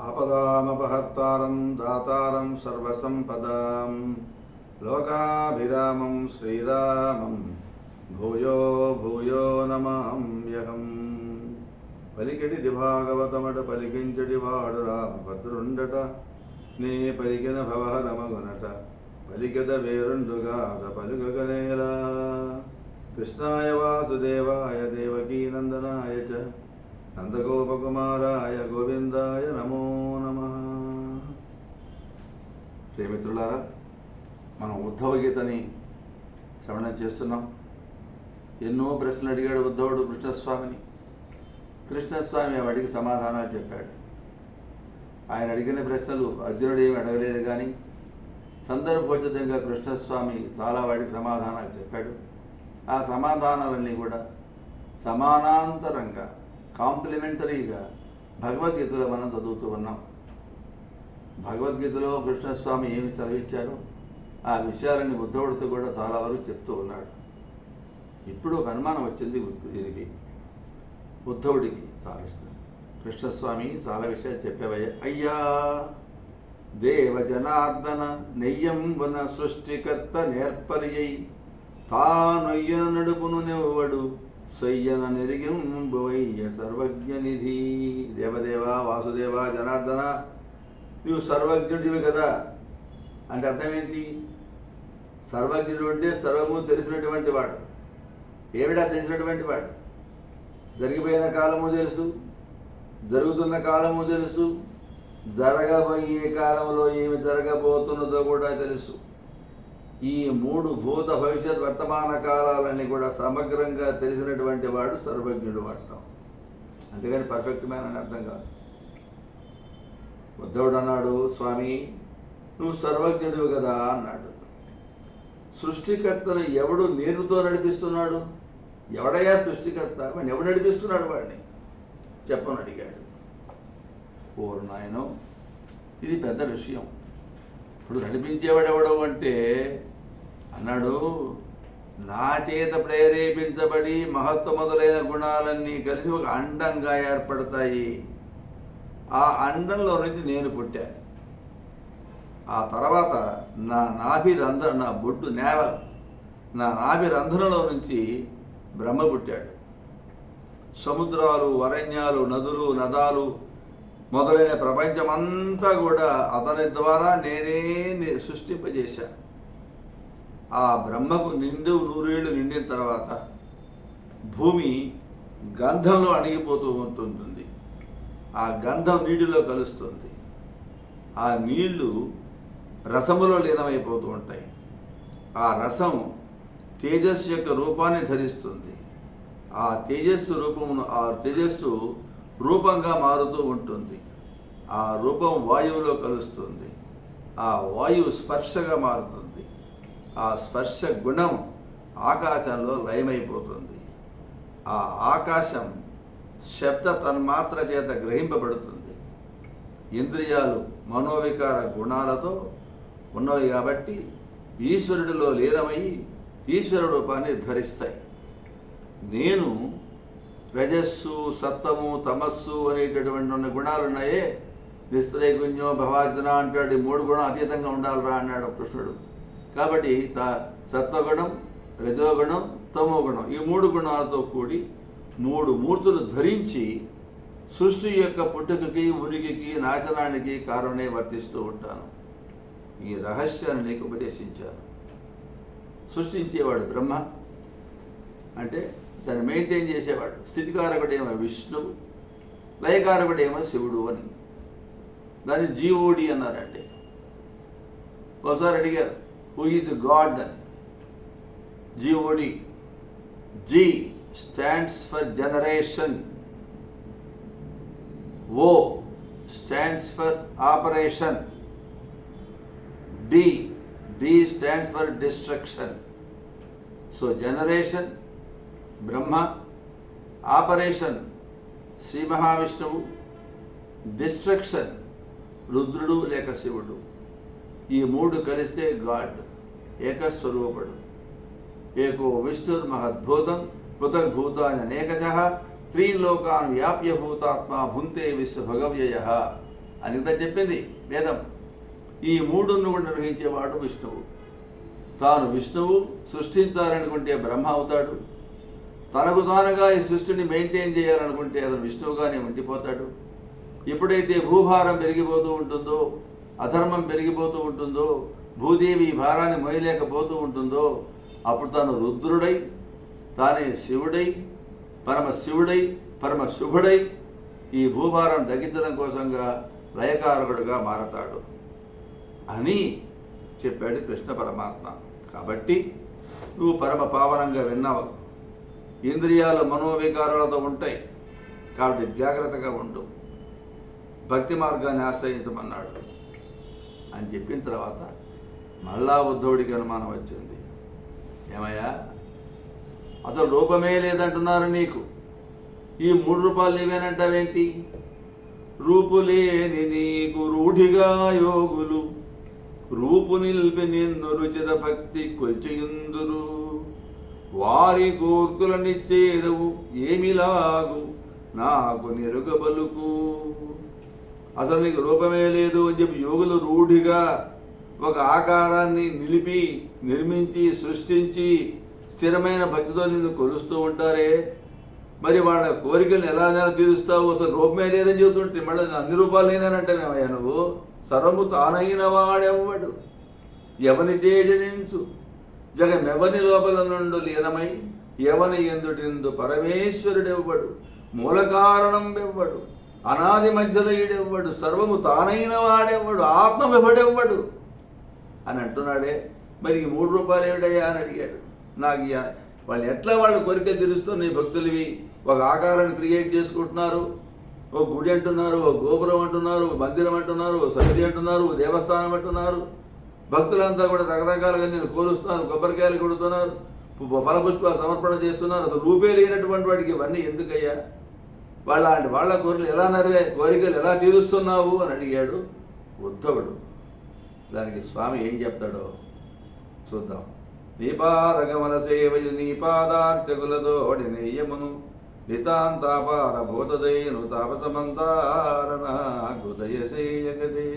ఆపదామపహర్తారం దాతారం సర్వసంపదాం. లోకాభిరామం శ్రీరామం. భూయో భూయో నమామ్యహం పలికెడిది భాగవతమట పలికించడి వాడు రామభద్రుండట. నీ పలికిన భవ నమగునట పలికద వేరుండుగాద పలుకగనేలా కృష్ణాయ వాసుదేవాయ దేవకీనందనాయ చ. నందగోపకుమారాయ గోవిందాయ ప్రేమిత్రులారా మనం ఉద్ధవ గీతని శ్రవణం చేస్తున్నాం. ఎన్నో ప్రశ్నలు అడిగాడు ఉద్ధవుడు కృష్ణస్వామిని. కృష్ణస్వామి వాడికి సమాధానాలు చెప్పాడు. ఆయన అడిగిన ప్రశ్నలు అర్జునుడు ఏమి అడగలేదు కానీ సందర్భోచితంగా కృష్ణస్వామి చాలా వాడికి సమాధానాలు చెప్పాడు. ఆ సమాధానాలన్నీ కూడా సమానాంతరంగా కాంప్లిమెంటరీగా భగవద్గీతలో మనం చదువుతూ ఉన్నాం. భగవద్గీతలో కృష్ణస్వామి ఏమి సెలవిచ్చారు ఆ విషయాలని బుద్ధవుడితో కూడా చాలా వరకు చెప్తూ ఉన్నాడు. ఇప్పుడు ఒక అనుమానం వచ్చింది దీనికి బుద్ధవుడికి చాలా కృష్ణస్వామి చాలా విషయాలు చెప్పేవయ్య అయ్యా దేవ జనార్దన నెయ్యంబున సృష్టికర్త నేర్పరియై తానొయ్యన నడుపును నెవ్వడు సయ్యన నెరిగింబువయ్య సర్వజ్ఞనిధి. దేవదేవ వాసుదేవ జనార్దన నువ్వు సర్వజ్ఞుడివి కదా. అంటే అర్థం ఏంటి? సర్వజ్ఞుడు అంటే సర్వము తెలిసినటువంటి వాడు. ఏమిటా తెలిసినటువంటి వాడు? జరిగిపోయిన కాలము తెలుసు జరుగుతున్న కాలము తెలుసు జరగబోయే కాలంలో ఏమి జరగబోతున్నదో కూడా తెలుసు. ఈ మూడు భూత భవిష్యత్ వర్తమాన కాలాలన్నీ కూడా సమగ్రంగా తెలిసినటువంటి వాడు సర్వజ్ఞుడు వాడటం. అంతేగాని పర్ఫెక్ట్ మ్యాన్ అని అర్థం కాదు. ఉద్ధవుడు అన్నాడు స్వామి నువ్వు సర్వజ్ఞుడివి కదా అన్నాడు. సృష్టికర్తను ఎవడు నీరుతో నడిపిస్తున్నాడు? ఎవడయ్యా సృష్టికర్త? వాడిని ఎవడు నడిపిస్తున్నాడు వాడిని? చెప్పని అడిగాడు. ఓరు నాయనో ఇది పెద్ద విషయం. ఇప్పుడు నడిపించేవాడెవడో అంటే అన్నాడు నా చేత ప్రేరేపించబడి మహత్వ మొదలైన గుణాలన్నీ కలిసి ఒక అండంగా ఏర్పడతాయి. ఆ అండంలో నుంచి నేను పుట్టాను ఆ తర్వాత నా నాభి రంధ్ర నా బొడ్డు నేవల్ నా నాభి రంధ్రంలో నుంచి బ్రహ్మ పుట్టాడు. సముద్రాలు అరణ్యాలు నదులు నదాలు మొదలైన ప్రపంచమంతా కూడా అతని ద్వారా నేనే సృష్టింపజేశా. ఆ బ్రహ్మకు నిండు నూరేళ్ళు నిండిన తర్వాత భూమి గంధంలో అణిగిపోతూ ఉంటుంటుంది ఆ గంధం నీటిలో కలుస్తుంది. ఆ నీళ్ళు రసములో లీనమైపోతూ ఉంటాయి. ఆ రసం తేజస్సు యొక్క రూపాన్ని ధరిస్తుంది. ఆ తేజస్సు రూపమును ఆ తేజస్సు రూపంగా మారుతూ ఉంటుంది. ఆ రూపం వాయువులో కలుస్తుంది. ఆ వాయువు స్పర్శగా మారుతుంది. ఆ స్పర్శ గుణం ఆకాశంలో లయమైపోతుంది. ఆ ఆకాశం శబ్ద తన్మాత్ర చేత గ్రహింపబడుతుంది. ఇంద్రియాలు మనోవికార గుణాలతో ఉన్నవి కాబట్టి ఈశ్వరుడిలో లీనమై ఈశ్వర రూపాన్ని ధరిస్తాయి. నేను రజస్సు సత్వము తమస్సు అనేటటువంటి ఉన్న గుణాలు ఉన్నాయే నిస్త్రైగుణ్యం భవార్జున అంటాడు మూడు గుణం అతీతంగా ఉండాలిరా అన్నాడు కృష్ణుడు. కాబట్టి త సత్వగుణం రజోగుణం తమో గుణం ఈ మూడు గుణాలతో కూడి మూడు మూర్తులు ధరించి సృష్టి యొక్క పుట్టుకకి ఉనికికి నాశనానికి కారణమే వర్తిస్తూ ఉంటాను. ఈ రహస్యాన్ని నీకు ఉపదేశించాను. సృష్టించేవాడు బ్రహ్మ అంటే దాన్ని మెయింటైన్ చేసేవాడు. స్థితికారకుడేమో విష్ణువు లయకారకుడేమో శివుడు అని. దాన్ని జీవోడి అన్నారండి. ఒకసారి అడిగారు హూ ఈజ్ గాడ్ అని. G O D. G. Stands for generation O stands for operation D D stands for destruction so generation Brahma operation Shri మహావిష్ణువు డిస్ట్రక్షన్ రుద్రుడు లేక శివుడు ఈ మూడు కలిస్తే గాడ్ ఏకస్వరూపుడు. ఏకో విష్ణుర్ మహద్భూతం పృథగ్భూతాన్ని అనేకశ త్రీలోకాన్ వ్యాప్య భూతాత్మ భుంతే విశ్వ భగవ్యయ అని కదా చెప్పింది వేదం. ఈ మూడును కూడా నిర్వహించేవాడు విష్ణువు. తాను విష్ణువు సృష్టించాలనుకుంటే బ్రహ్మ అవుతాడు. తనకు తానుగా ఈ సృష్టిని మెయింటైన్ చేయాలనుకుంటే అతను విష్ణువుగానే ఉండిపోతాడు. ఎప్పుడైతే భూభారం పెరిగిపోతూ ఉంటుందో అధర్మం పెరిగిపోతూ ఉంటుందో భూదేవి ఈ భారాన్ని మోయలేకపోతూ ఉంటుందో అప్పుడు తను రుద్రుడై తానే శివుడై పరమ శివుడై పరమ శుభుడై ఈ భూభారం తగ్గించడం కోసంగా లయకారకుడుగా మారతాడు అని చెప్పాడు కృష్ణ పరమాత్మ. కాబట్టి నువ్వు పరమ పావనంగా విన్నావు. ఇంద్రియాలు మనోవికారాలతో ఉంటాయి. కాబట్టి జాగ్రత్తగా ఉండు. భక్తి మార్గాన్ని ఆశ్రయించమన్నాడు. అని చెప్పిన తర్వాత మళ్ళా ఉద్ధవుడికి అనుమానం వచ్చింది. ఏమయ్యా? అసలు రూపమే లేదంటున్నారు నీకు. ఈ మూడు రూపాయలు నీవేనంటావేంటి? రూపులేని నీకు రూఢిగా యోగులు రూపు నిల్పి నిన్ను రుచిర భక్తి కొల్చియుందురు. వారి కోర్కులనిచ్చేదవు ఏమిలాగు నాకు నెరుగబలుకు. అసలు నీకు రూపమే లేదు అని చెప్పి యోగులు రూఢిగా ఒక ఆకారాన్ని నిలిపి నిర్మించి సృష్టించి స్థిరమైన భక్తితో నిన్ను కొలుస్తూ ఉంటారే. మరి వాళ్ళ కోరికలను ఎలా నెల తీరుస్తావు అసలు రూపమే లేదని చెబుతుంటే మళ్ళీ అన్ని రూపాయలు నేనంటే మేమయ్యా నువ్వు? సర్వము తానైన వాడెవ్వడు. ఎవని తేజనించు? జగమెవని లోపల నుండు లీనమై ఎవని ఎందుటిందు పరమేశ్వరుడెవ్వడు? మూల కారణం ఎవ్వడు అనాది మధ్యలయుడెవ్వడు సర్వము తానైన వాడెవ్వడు. ఆత్మ ఎవడెవ్వడు అని అంటున్నాడే. మరి ఈ మూడు రూపాయలు ఏమిటయ్యా అని అడిగాడు. నాకు ఇయ- వాళ్ళు ఎట్లా వాళ్ళ కోరికలు తీరుస్తూ నీ భక్తులవి? ఒక ఆకారాన్ని క్రియేట్ చేసుకుంటున్నారు ఓ గుడి అంటున్నారు ఓ గోపురం అంటున్నారు ఓ మందిరం అంటున్నారు ఓ సన్నిధి అంటున్నారు ఓ దేవస్థానం అంటున్నారు. భక్తులంతా కూడా రకరకాలుగా నేను కోరుస్తున్నారు కొబ్బరికాయలు కొడుతున్నారు ఫలపుష్పాలు సమర్పణ చేస్తున్నారు. అసలు రూపే లేనటువంటి వాడికి ఇవన్నీ ఎందుకయ్యా? వాళ్ళ వాళ్ళ కోరికలు ఎలా నరివే కోరికలు ఎలా తీరుస్తున్నావు అని అడిగాడు ఉద్ధవుడు. దానికి స్వామి ఏం చెప్తాడో చూద్దాం. నీపాదగమన సేవయు నీపాదార్చకులతోడి నెయ్యమును నితాంతాపార భూతదయను తాపసమంతారణ హృదయ సేయగదే